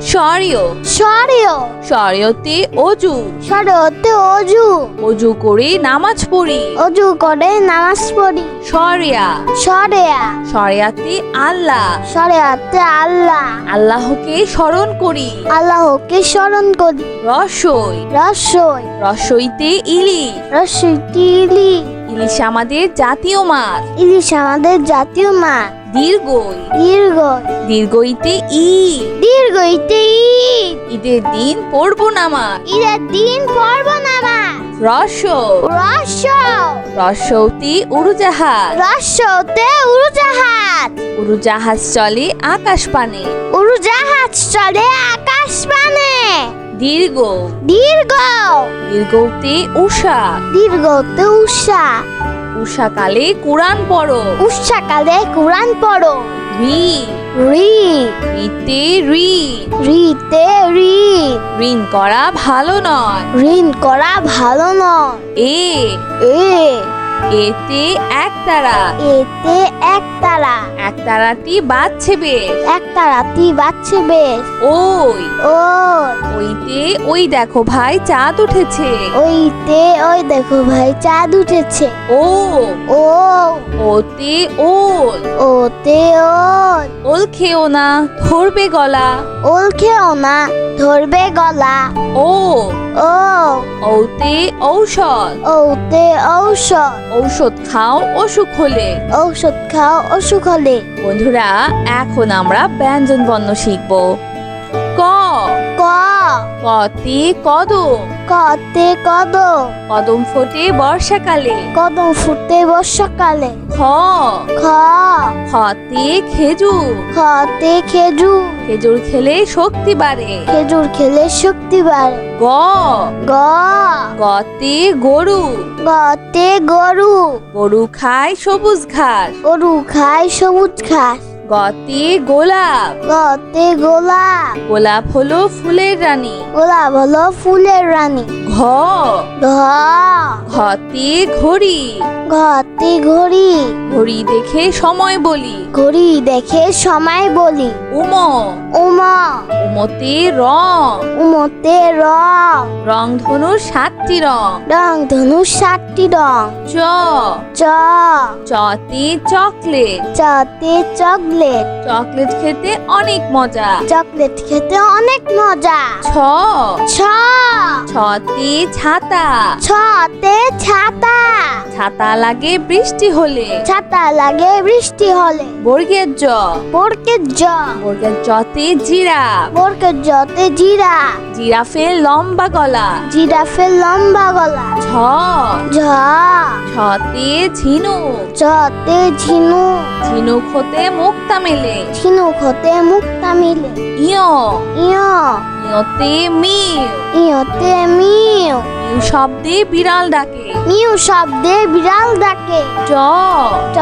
স্বরীয় সরেও। স্বরীয়তে অজু। সরতে অজু। অজু করে নামাজ পড়ি। অজু করে নামাজ পড়ি। সরিয়া। সরেয়া। সরিয়াতে আল্লাহ। সরেয়াতে আল্লাহ। আল্লাহকে স্মরণ করি। আল্লাহকে স্মরণ করি। রসই। রসই। রসইতে ইলিশ। রসই তিলি ইলিশ আমাদের জাতীয় মাছ। ইলিশ আমাদের জাতীয় মাছ। দীর্ঘই। দীর্ঘ দীর্ঘইতে ই। দীর্ঘইতে ঈদ ঈদের দিন পড়ব নামাজ। ঈদের দিন নামাজ। রস রস রসৌতে উড়োজাহাজ। রসতে উড়োজাহাজ। উড়োজাহাজ চলে আকাশ পানে উড়োজাহাজ চলে আকাশ পানে দীর্ঘ। দীর্ঘ। দীর্ঘতে উষা। দীর্ঘতে উষা। উষাকালে কোরআন পড়ো। উষাকালে কোরআন পড়ো। রি। রি। রিতে রি। রিতে রি। ঋণ করা ভালো নয়। ঋণ করা ভালো নয়। এ। এ। এতে একতারা এতে একতারা একতারাটি বাজছে বেশ। একতারাতি বাচ্ছে বেশ। ওই। ও ওইতে ওই দেখো ভাই চাঁদ উঠেছে। ওইতে ওই দেখো ভাই চাঁদ উঠেছে। ও। ও। ওতে ওল। ওতে ওল। ওল খেও না ধরবে গলা। ওল খেও না ধরবে গলা। ও। ও। ওতে ঔষধ। ওতে ঔষধ। ঔষধ খাও অসুখ হলে। ঔষধ খাও অসুখ হলে। বন্ধুরা এখন আমরা ব্যঞ্জন বর্ণ শিখব। ক কতে কদম কতে কদম কদম ফোটে বর্ষাকালে। কদম ফুটে বর্ষাকালে। খ। খ। খতে খেজুর খতে খেজুর খেজুর খেলে শক্তি বাড়ে। খেজুর খেলে শক্তি বাড়ে। গ। গ। গতে গরু। গতে গরু। গরু খায় সবুজ ঘাস। গরু খায় সবুজ ঘাস। গতে গোলাপ। গতে গোলাপ। গোলাপ হলো ফুলের রানী। গোলাপ হলো ফুলের রানী। ঘ। ঘ। ঘতে ঘড়ি। ঘতে ঘড়ি। ঘড়ি দেখে সময় বলি। ঘড়ি দেখে সময় বলি। উম। উমা। উমতে রং। উমতে রং। রং ধনু সাতটি রং। রং ধনু সাতটি রং। চ। চ। চতে চকলেট। চতে চকলেট। চকলেট চকলেট খেতে অনেক মজা। চকলেট খেতে অনেক মজা। ছ। ছ। ছতে ছাতা। ছতে ছাতা। ছাতা লাগে বৃষ্টি হলে। ছাতা লাগে বৃষ্টি হলে। বর্গের জ। বরকের জ। বর্গের জতে জিরা। বরকের জতে জিরা। জিরাফের লম্বা গলা। জিরাফের লম্বা গলা। ছ ঝ। ছতে ঝিনুক জতে ঝিনু। ঝিনুক হতে মুক্তা মেলে। ঝিনুক হতে মুক্তা মিলে। ইয়। ইয়। ইয়তে মিউ। ইয়তে মিউ। মিউ শব্দে বিড়াল ডাকে। মিউ শব্দে বিড়াল ডাকে। চ ট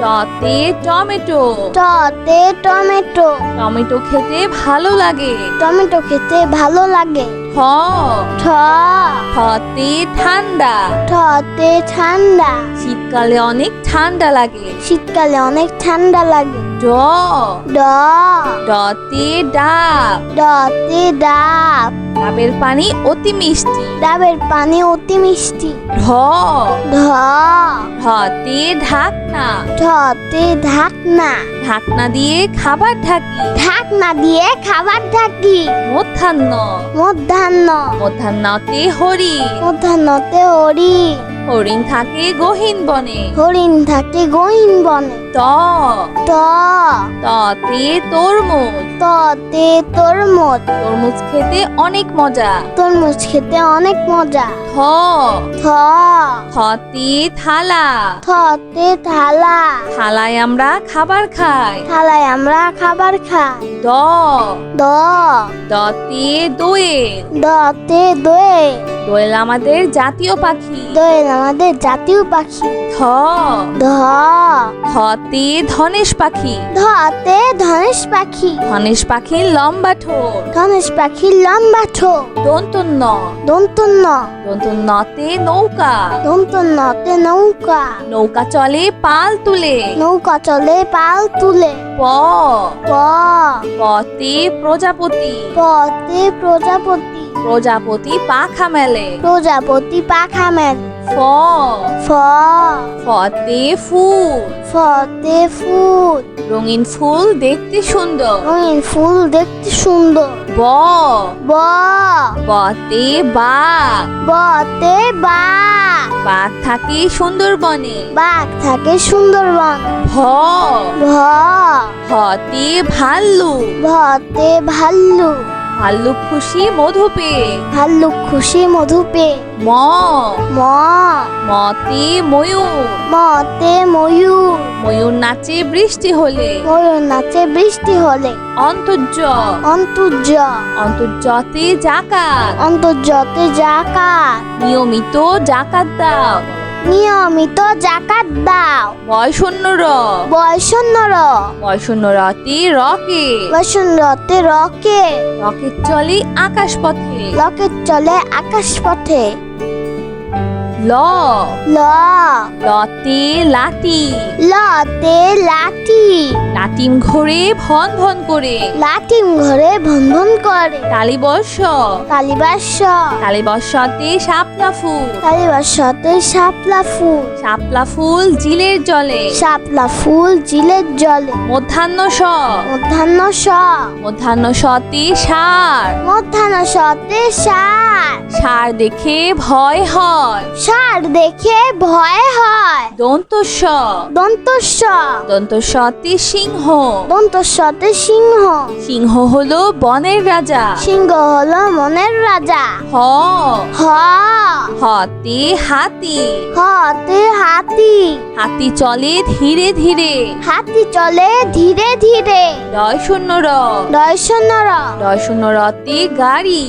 টতে টমেটো। টতে টমেটো। টমেটো খেতে ভালো লাগে। টমেটো খেতে ভালো লাগে। ঠ। ঠ। ঠতে ঠান্ডা। ঠতে ঠান্ডা। শীতকালে অনেক ঠান্ডা লাগে। শীতকালে অনেক ঠান্ডা লাগে। ড। ড। ডতে ডাব। ডতে ডাব। ডাবের পানি অতি মিষ্টি। ডাবের পানি অতি মিষ্টি। ঢ। ঢ। ঢতে ঢাকনা। ঢতে ঢাকনা। ঢাকনা দিয়ে খাবার ঢাকি। ঢাকনা দিয়ে খাবার ঢাকি। মধ্যাহ্ন। মধ্যাহ্ন। মধ্যাহ্নতে হরি। মধ্যাহ্নতে হরি। হরিণ থাকে গহীন বনে। হরিণ থাকে গহীন বনে। ত। ত। ততে তরমুজ। ততে তরমুজ। তরমুজ খেতে অনেক মজা। তরমুজ খেতে অনেক মজা। থ থ থতে থালা। থতে থালা। থালায় আমরা খাবার খাই। থালায় আমরা খাবার খাই। দ। দ। দতে দোয়েল। দতে দোয়ে দোয়েল আমাদের জাতীয় পাখি। দোয়েল আমাদের জাতীয় পাখি। ধ। ধ। ধতে ধনেশ পাখি। ধতে ধনেশ পাখি। ধনেশ পাখির লম্বা ঠোঁট। ধনেশ পাখির লম্বা ঠো ডোনতু ন ঠোঁট। দন্তন্য দন্তন্য দন্তন্নতে নৌকা। দন্তন্যতে নৌকা। নৌকা চলে পাল তুলে। নৌকা চলে পাল তুলে। প। প। পতে প্রজাপতি। পতে প্রজাপতি। প্রজাপতি পাখা মেলে। প্রজাপতি পাখা মেল। ফ। ফ। ফতে ফুল। ফতে ফুল। রঙিন ফুল দেখতে সুন্দর। রঙিন ফুল দেখতে সুন্দর। ব। ব। বতে বাঘ। বতে বাঘ। বাঘ থাকে সুন্দরবনে। বাঘ থাকে সুন্দরবন। ভ। ভ। ভতে ভাল্লুক। ভতে ভাল্লুক। ভাল্লুক খুশি মধু পেয়ে ভাল্লুক খুশি মধু পে। ম। ম। মতে ময়ূর মতে ময়ূর ময়ূর নাচে বৃষ্টি হলে। ময়ূর নাচে বৃষ্টি হলে। অন্তর্য। অন্তর্য। অন্তর্যতে জাকাত। অন্তর্জতে জাকাত। নিয়মিত জাকাত দাও। নিয়মিত জাকাত দাও। বয়শূন্য র। বয়সন্নর বয়শূন্য রতে রকে। বসুন্ধরতে রকে। রকেট চলে আকাশ পথে লকেট চলে আকাশ পথে ল। ল। লতে লাটি লতে লাঠি লাটিম ঘোরে ভন ভন করে। লাঠিম ঘরে ভনভন করে। তালিবর্ষ কালিবাস তালিবর্ষতে শাপলা ফুল। কালিবাসতে শাপলা ফুল। শাপলা ফুল জিলের জলে। শাপলা ফুল জিলের জলে। মধ্যাহ্ন স। মধ্যাহ্ন স। মধ্যাহ্ন সতে সার। মধ্যাহ্ন সতে সার। সার দেখে ভয় হয়। সার দেখে ভয় হয়। দন্তস্ব। দন্ত দন্তস্বতে সিংহ। দন্তস্বতে সিংহ। সিংহ হলো বনের রাজা। সিংহ হলো মনের রাজা। হ। হ। হতে হাতি। হতে হাতি। হাতি চলে ধীরে ধীরে। হাতি চলে ধীরে ধীরে। রয় শূন্য র। দর্শনর রয় শূন্য রতে গাড়ি।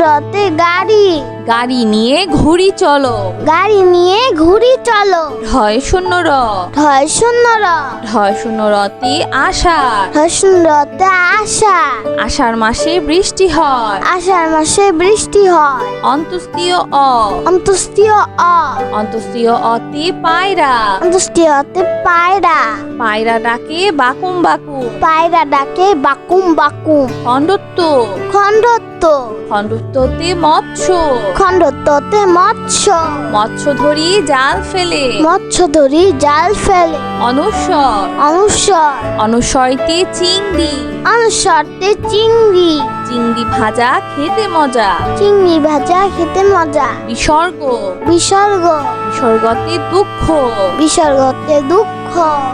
রতে গাড়ি। গাড়ি নিয়ে ঘুরি চলো। গাড়ি নিয়ে ঘুরি চলো। ঢয় শূন্য র। ধর্ষণর ঢয় শূন্য রতে আষাঢ়। ধর্ষণরতে আশা আষাঢ়। মাসে বৃষ্টি হয়। আষাঢ় মাসে বৃষ্টি হয়। অন্তস্তীয় অ। অন্তস্তীয় অ। অন্তস্তীয় অতি পায়রা। অন্তস্তীয়তে পায়রা। পায়রা ডাকে বাকুম বাকুম। পায়রা ডাকে বাকুম বাকুম। খণ্ডত্ব। খণ্ডত্ব। খণ্ডত্বতে মৎস্য। খণ্ডত্বতে মৎস্য। মৎস্য ধরি জাল ফেলে। মৎস্য ধরি জাল ফেলে। অনুস্বর অনুসর অনুসরতে চিংড়ি। অনুসরতে চিংড়ি। চিংড়ি ভাজা খেতে মজা। চিংড়ি ভাজা খেতে মজা। বিসর্গ। বিসর্গ। বিসর্গতে দুঃখ। বিসর্গতে দুঃখ।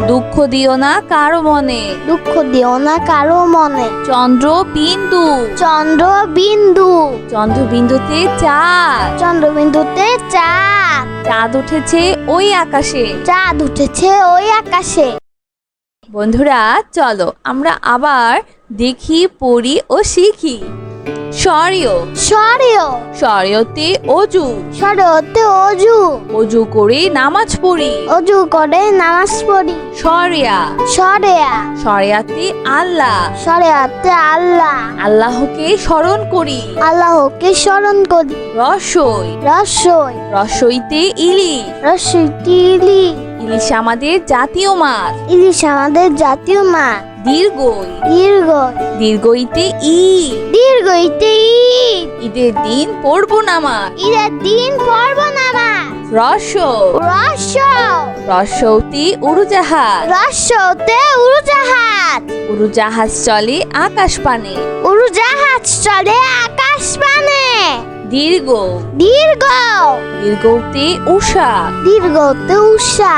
দুঃখ দিও না কারও মনে। দুঃখ দিও না কারও মনে। চন্দ্র বিন্দু চন্দ্র বিন্দু চন্দ্র বিন্দুতে চাঁদ। চন্দ্রবিন্দুতে চাঁদ। চাঁদ উঠেছে ওই আকাশে। চাঁদ উঠেছে ওই আকাশে। বন্ধুরা চলো আমরা আবার দেখি পড়ি ও শিখি। স্বরীয়। সরেও স্বরীয়তে অজু। সরেওতে অজু। অজু করে নামাজ পড়ি। অজু করে নামাজ পড়ি। সরিয়া। সরেয়া। সরিয়াতে আল্লাহ। সরেয়াতে আল্লাহ। আল্লাহকে স্মরণ করি। আল্লাহকে স্মরণ করি। রসই। রসই। রসইতে ইলিশ। রসইটি ইলি ইলিশ আমাদের জাতীয় মাছ। ইলিশ আমাদের জাতীয় মাছ। দীর্ঘই। দীর্ঘ দীর্ঘইতে ই। দীর্ঘইতে ঈদ ঈদের দিন পড়ব নামাজ ঈদের দিন পর্ব নামাজ রস রস রসৌতে উড়োজাহাজ। রসতে উড়োজাহাজ। উড়োজাহাজ চলে আকাশ পানে উড়োজাহাজ চলে আকাশ পানে দীর্ঘ। দীর্ঘ। দীর্ঘতে উষা। দীর্ঘতে উষা।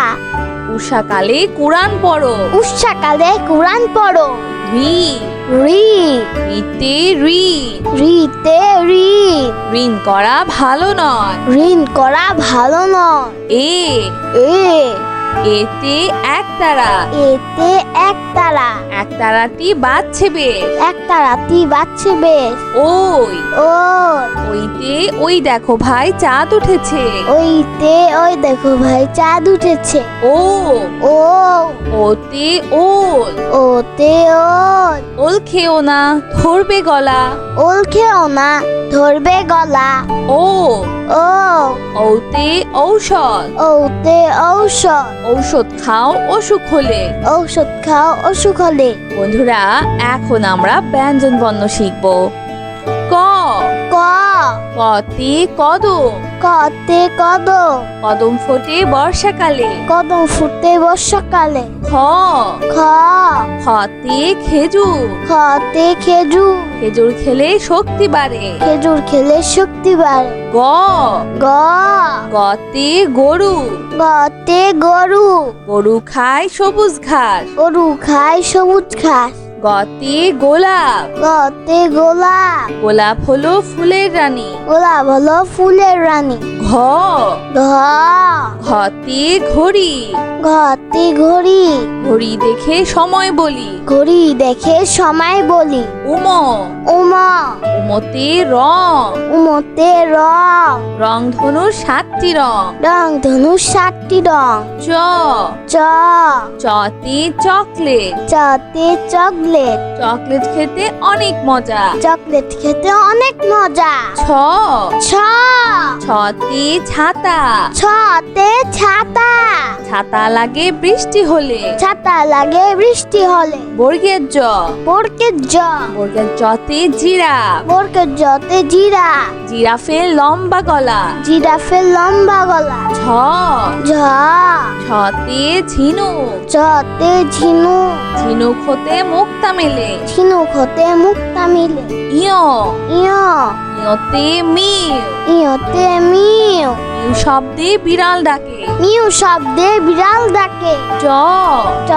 উষাকালে কোরআন পড়ো। উষাকালে কোরআন পড়ো। রি। রি। রিতে রি। রিতে রি। ঋণ করা ভালো নয়। ঋণ করা ভালো নয়। এ। এ। এতে একতারা এতে এক তারা। একতারা একতারাটি বাজছে বেশ। একতারাটি বাজছে বেশ। ওই। ও ওইতে ওই দেখো ভাই চাঁদ উঠেছে। ওইতে ওই দেখো ভাই চাঁদ উঠেছে। ও। ও। ওতে ওল। ওতে ওল। ওল খেও না ধরবে গলা। ওল খেও না ধরবে গলা। ও। ও। ওতে ঔষধ। ওতে ঔষধ। ঔষধ খাও অসুখ হলে। ঔষধ খাও অসুখ হলে। বন্ধুরা এখন আমরা ব্যঞ্জন বর্ণ শিখব। ক। ক। কতে কদম। কতে কদম। কদম ফোটে বর্ষাকালে। কদম ফুটে বর্ষাকালে। খ। খ। খতে খেজুর। খতে খেজুর। খেজুর খেলে শক্তি বাড়ে। খেজুর খেলে শক্তি বাড়ে গ। গ। গতে গরু। গতে গরু। গরু খায় সবুজ ঘাস। গরু খায় সবুজ ঘাস। গতে গোলাপ। গতে গোলাপ। গোলাপ হলো ফুলের রানী। গোলাপ হলো ফুলের রানী। ঘ। ঘ। ঘতে ঘড়ি। ঘতে ঘড়ি। ঘড়ি দেখে সময় বলি। ঘড়ি দেখে সময় বলি। উম। উমা। উমতে রং। উমতে রং। রং ধনু সাতটি রং। রং ধনু সাতটি রং। চ। চ। চতে চকলেট। চতে চকলেট। চকলেট খেতে অনেক মজা। চকলেট খেতে অনেক মজা। ছ। ছ। ছতে ছাতা। ছতে ছাতা। ছাতা লাগে বৃষ্টি হলে। ছাতা লাগে বৃষ্টি হলে। বর্গের জ। বরকের জ। বর্গের জতে জিরা। বরকের জতে জিরা। জিরাফের লম্বা গলা। জিরাফের লম্বা গলা। ছ ঝ। ছতে ঝিনুক চতে ঝিনু। ঝিনুক হতে মুক্তা মেলে। ঝিনুক হতে মুক্তা মিলে। ইয়। ইয়। ইয়তে মিউ। ইয়তে মিউ। মিউ শব্দে বিড়াল ডাকে। মিউ শব্দে বিড়াল ডাকে। চ ট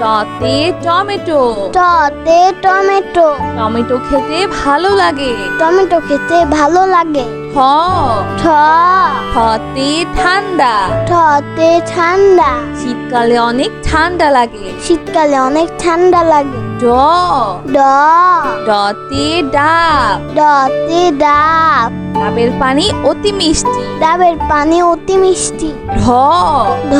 টতে টমেটো। টতে টমেটো। টমেটো খেতে ভালো লাগে। টমেটো খেতে ভালো লাগে। ঠ। ঠ। ঠতে ঠান্ডা। ঠতে ঠান্ডা। শীতকালে অনেক ঠান্ডা লাগে। শীতকালে অনেক ঠান্ডা লাগে। ড। ড। ডতে ডাব। ডতে ডাব। ডাবের পানি অতি মিষ্টি। ডাবের পানি অতি মিষ্টি। ঢ। ধ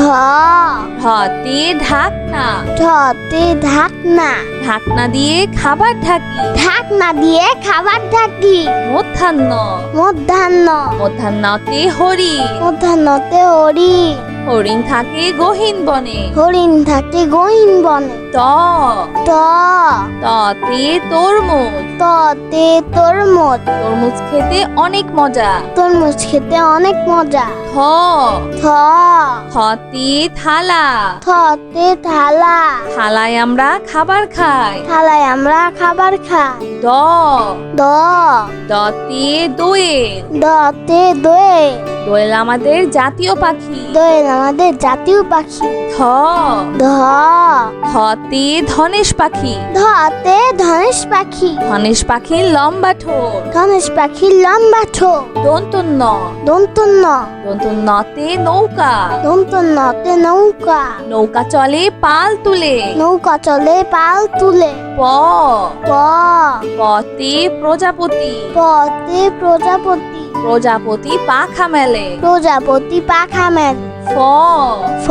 ঢতে ঢাকনা। ঠতে ঢাকনা। ঢাকনা দিয়ে খাবার ঢাকি। ঢাকনা দিয়ে খাবার ঢাকি। মধ্যাহ্ন। মধ্যাহ্ন। মধ্যাহ্নতে হরি। মধ্যাহ্নতে হরি। হরিণ থাকে গহীন বনে। হরিণ থাকে গহীন বনে। ত। ত। ততে তরমুজ। ততে তরমুজ। তরমুজ খেতে অনেক মজা। তরমুজ খেতে অনেক মজা। থ থ থতে থালা। থতে থালা। থালায় আমরা খাবার খাই। থালায় আমরা খাবার খাই। দ। দ। দতে দোয়েল। দতে দোয়ে দোয়েল আমাদের জাতীয় পাখি। দোয়েল আমাদের জাতীয় পাখি। থ। ধ। ধতে ধনেশ পাখি। ধতে ধনেশ পাখি। ধনেশ পাখির লম্বা ঠোঁট। ধনেশ পাখির লম্বা ঠো ডোনতু ন ঠোঁট। দন্তন্য দন্তন্য দন্তন্যতে নৌকা। দন্তন্যতে নৌকা। নৌকা চলে পাল তুলে। নৌকা চলে পাল তুলে। প। প। পতে প্রজাপতি। পতে প্রজাপতি। প্রজাপতি পাখা মেলে। প্রজাপতি পাখা মেলে। ফ। ফ।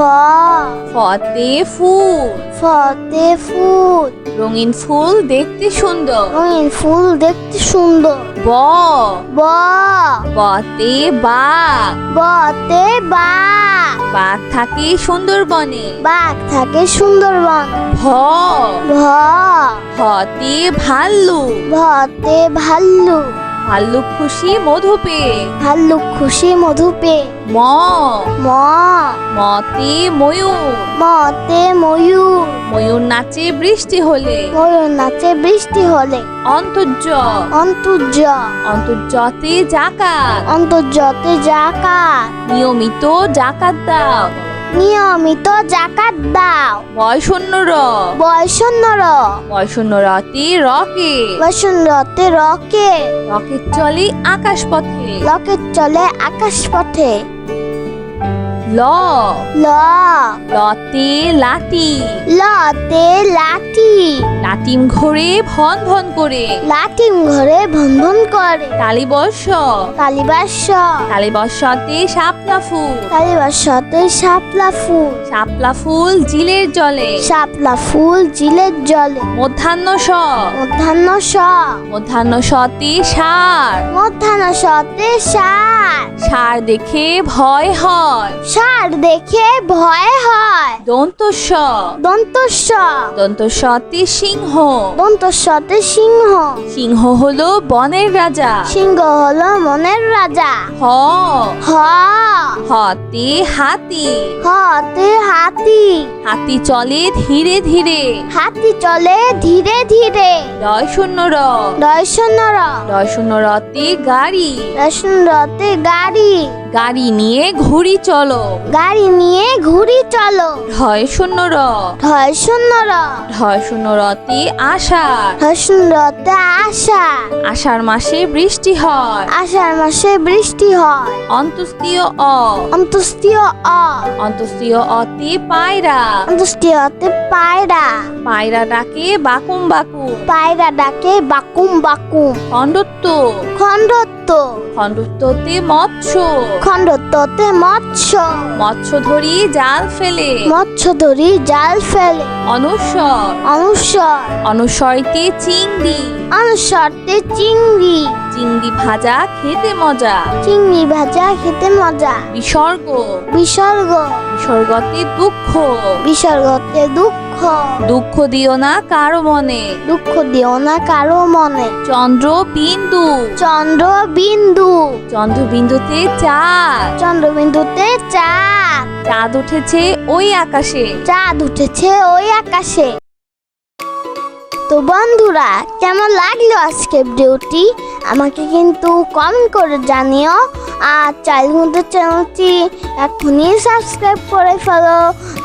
ফতে ফুল। ফতে ফুল। রঙিন ফুল দেখতে সুন্দর। রঙিন ফুল দেখতে সুন্দর। ব। ব। বতে বাঘ। বতে বাঘ। বাঘ থাকে সুন্দরবনে। বাঘ থাকে সুন্দরবন। ভ। ভ। ভতে ভাল্লুক। ভতে ভাল্লুক। ভাল্লুক খুশি মধু পেয়ে ভাল্লুক খুশি মধু পে। ম। ম। মতে ময়ূর মতে ময়ূর ময়ূর নাচে বৃষ্টি হলে। ময়ূর নাচে বৃষ্টি হলে। অন্তর্য। অন্তর্য। অন্তর্যতে জাকাত। অন্তর্জতে জাকাত। নিয়মিত জাকাত দাও। নিয়মিত জাকাত দাও। বয়শূন্য র বয়শূন্য রতে রকে। বসন্ততে রকে। রকে চলে আকাশ পথে রকে চলে আকাশ পথে ল। ল। লতে লাটি লতে লাঠি লাটিম ঘোরে ভন ভন করে। লাটিম ঘরে ভনভন করে। তালিবর্ষ কালিবাস তালিবর্ষতে শাপলা ফুল। কালিবাসতে শাপলা ফুল। শাপলা ফুল জিলের জলে। শাপলা ফুল জিলের জলে। মধ্যাহ্ন স। মধ্যাহ্ন স। মধ্যাহ্ন সতে সার। মধ্যাহ্ন সতে সার। সার দেখে ভয় হয়। সার দেখে ভয় হয়। দন্তস্ব। দন্তস্ব। দন্তস্বতে সিংহ। দন্তস্বতে সিংহ। সিংহ হলো বনের রাজা। সিংহ হলো মনের রাজা। হ। হ। হতে হাতি। হতে হাতি। হাতি চলে ধীরে ধীরে। হাতি চলে ধীরে ধীরে। রয় শূন্য র দর্শনর রয় শূন্য রতে গাড়ি। দর্শন রথে গাড়ি। গাড়ি নিয়ে ঘুরি চলো। গাড়ি নিয়ে ঘুরি চলো। ঢয় শূন্য র ধর্ষণর ঢয় শূন্য রতে আষাঢ়। ধর্ষণ রথে আসা আষাঢ় মাসে বৃষ্টি হয়। আষাঢ় মাসে বৃষ্টি হয়। অন্তস্তীয় অ। অন্ত্যেষ্টিয় অ। অন্তস্তীয় অতি পায়রা। অন্ত্যেষ্টিয়তে পায়রা। পায়রা ডাকে বাকুম বাকুম। পায়রা ডাকে বাকুম বাকুম। খণ্ডত্ব। খণ্ডত্ব। খণ্ডত্বতে মৎস্য। খণ্ডত্বতে মৎস্য। মৎস্য ধরি জাল ফেলে। মৎস্য ধরি জাল ফেলে। অনুস্বর অনুসর। অনুসরতে চিংড়ি। অনুসরতে চিংড়ি। চিংড়ি ভাজা খেতে মজা। চিংড়ি ভাজা খেতে মজা। বিসর্গ। বিসর্গ। বিসর্গতে দুঃখ। বিসর্গতে দুঃখ। দুঃখ দিও না কারও মনে। দুঃখ দিও না কারও মনে। চন্দ্র বিন্দু চন্দ্র বিন্দু চন্দ্র বিন্দুতে চাঁদ। চন্দ্রবিন্দুতে চাঁদ। চাঁদ উঠেছে ওই আকাশে। চাঁদ উঠেছে ওই আকাশে। তো বন্ধুরা কেমন লাগল আজকে ভিডিওটি? আমাকে কিন্তু কমেন্ট করে জানিও। আর চাইল্ড চ্যানেলটি এখনই সাবস্ক্রাইব করে ফেলো।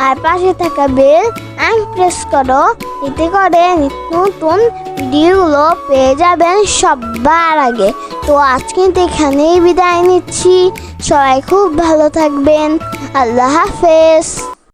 আর পাশে থাকা বেল অ্যান্ড প্রেস করো। এতে করে নতুন ভিডিওগুলো পেয়ে যাবেন সবার আগে। তো আজকে কিন্তু এখানেই বিদায় নিচ্ছি। সবাই খুব ভালো থাকবেন। আল্লাহ হাফেজ।